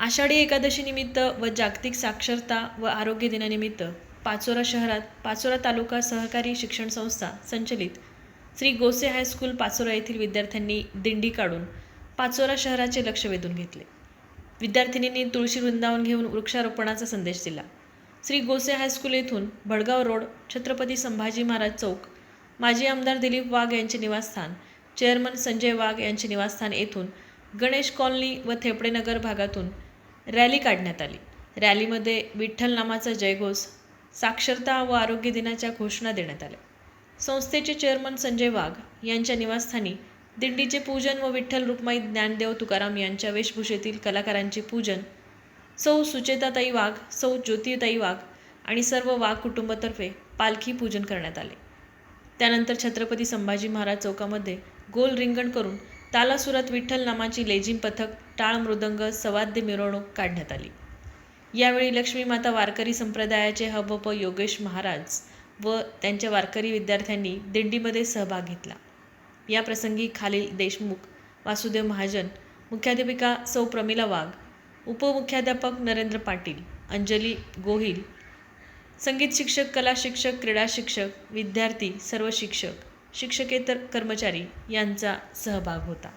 आषाढी एकादशीनिमित्त व जागतिक साक्षरता व आरोग्य दिनानिमित्त पाचोरा शहरात पाचोरा तालुका सहकारी शिक्षण संस्था संचलित श्री गोसे हायस्कूल पाचोरा येथील विद्यार्थ्यांनी दिंडी काढून पाचोरा शहराचे लक्ष वेधून घेतले. विद्यार्थिनींनी तुळशी वृंदावन घेऊन वृक्षारोपणाचा संदेश दिला. श्री गोसे हायस्कूल येथून भडगाव रोड छत्रपती संभाजी महाराज चौक माजी आमदार दिलीप वाघ यांचे निवासस्थान चेअरमन संजय वाघ यांचे निवासस्थान येथून गणेश कॉलनी व थेपडेनगर भागातून रॅली काढण्यात आली. रॅलीमध्ये विठ्ठल नामाचा जयघोष साक्षरता व आरोग्य दिनाच्या घोषणा देण्यात आल्या. संस्थेचे चेअरमन संजय वाघ यांच्या निवासस्थानी दिंडीचे पूजन व विठ्ठल रुक्माई ज्ञानदेव तुकाराम यांच्या वेशभूषेतील कलाकारांचे पूजन सौ सुचेताताई वाघ सौ ज्योतिताई वाघ आणि सर्व वाघ कुटुंबातर्फे पालखी पूजन करण्यात आले. त्यानंतर छत्रपती संभाजी महाराज चौकामध्ये गोल रिंगण करून तालासुरात विठ्ठल नामाची लेझिम पथक टाळ मृदंग सवाद्य मिरवणूक काढण्यात आली. यावेळी लक्ष्मीमाता वारकरी संप्रदायाचे हबप योगेश महाराज व त्यांच्या वारकरी विद्यार्थ्यांनी दिंडीमध्ये सहभाग घेतला. या प्रसंगी खालील देशमुख वासुदेव महाजन मुख्याध्यापिका सौ प्रमिला वाघ उपमुख्याध्यापक नरेंद्र पाटील अंजली गोहिल संगीत शिक्षक कला शिक्षक क्रीडा शिक्षक विद्यार्थी सर्व शिक्षक शिक्षकेतर कर्मचारी यांचा सहभाग होता.